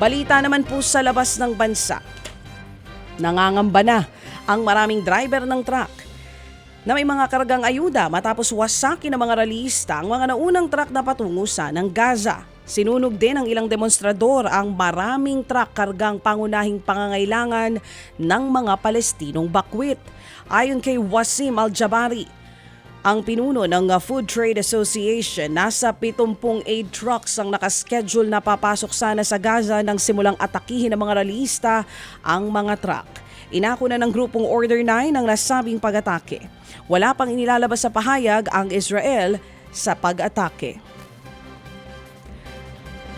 Balita naman po sa labas ng bansa. Nangangamba na ang maraming driver ng truck na may mga kargang ayuda matapos wasakin ng mga realista ang mga naunang truck na patungo sa ng Gaza. Sinunog din ng ilang demonstrador ang maraming truck kargang pangunahing pangangailangan ng mga Palestinong bakwit. Ayon kay Wasim Al-Jabari, ang pinuno ng uh, Food Trade Association, nasa 70 aid trucks ang nakaschedule na papasok sana sa Gaza nang simulang atakihin ng mga realista ang mga truck. Inako na ng grupong Order 9 ang nasabing pag-atake. Wala pang inilalabas sa pahayag ang Israel sa pag-atake.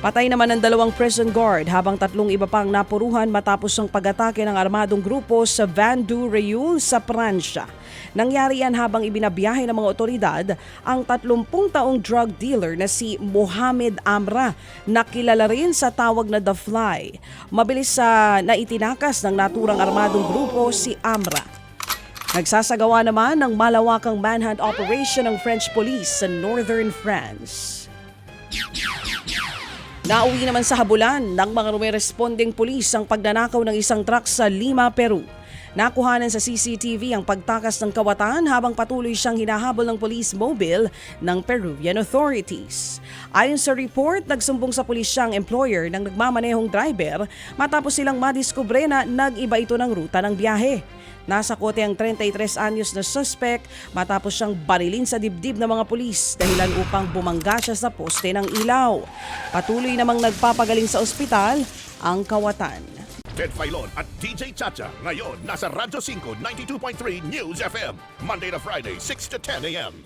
Patay naman ang dalawang prison guard habang tatlong iba pang napuruhan matapos ang pag-atake ng armadong grupo sa Van du Rioul sa Pransya. Nangyari yan habang ibinabiyahe ng mga otoridad ang 30 taong drug dealer na si Mohamed Amra na kilala rin sa tawag na The Fly. Mabilis sa naitinakas ng naturang armadong grupo si Amra. Nagsasagawa naman ng malawakang manhunt operation ng French police sa northern France. Nauwi naman sa habulan ng mga rumeresponding pulis ang pagnanakaw ng isang truck sa Lima, Peru. Nakuhanan sa CCTV ang pagtakas ng kawatan habang patuloy siyang hinahabol ng police mobile ng Peruvian authorities. Ayon sa report, nagsumbong sa pulisya ang employer ng nagmamanehong driver matapos silang madiskubre na nag-iba ito ng ruta ng biyahe. Nasa kote ang 33 anyos na suspect matapos siyang barilin sa dibdib ng mga pulis dahilan upang bumangga siya sa poste ng ilaw. Patuloy namang nagpapagaling sa ospital ang kawatan. Ted Filon at DJ Chacha. Ngayon, nasa Radyo 5, 92.3 News FM. Monday to Friday, 6 to 10 a.m.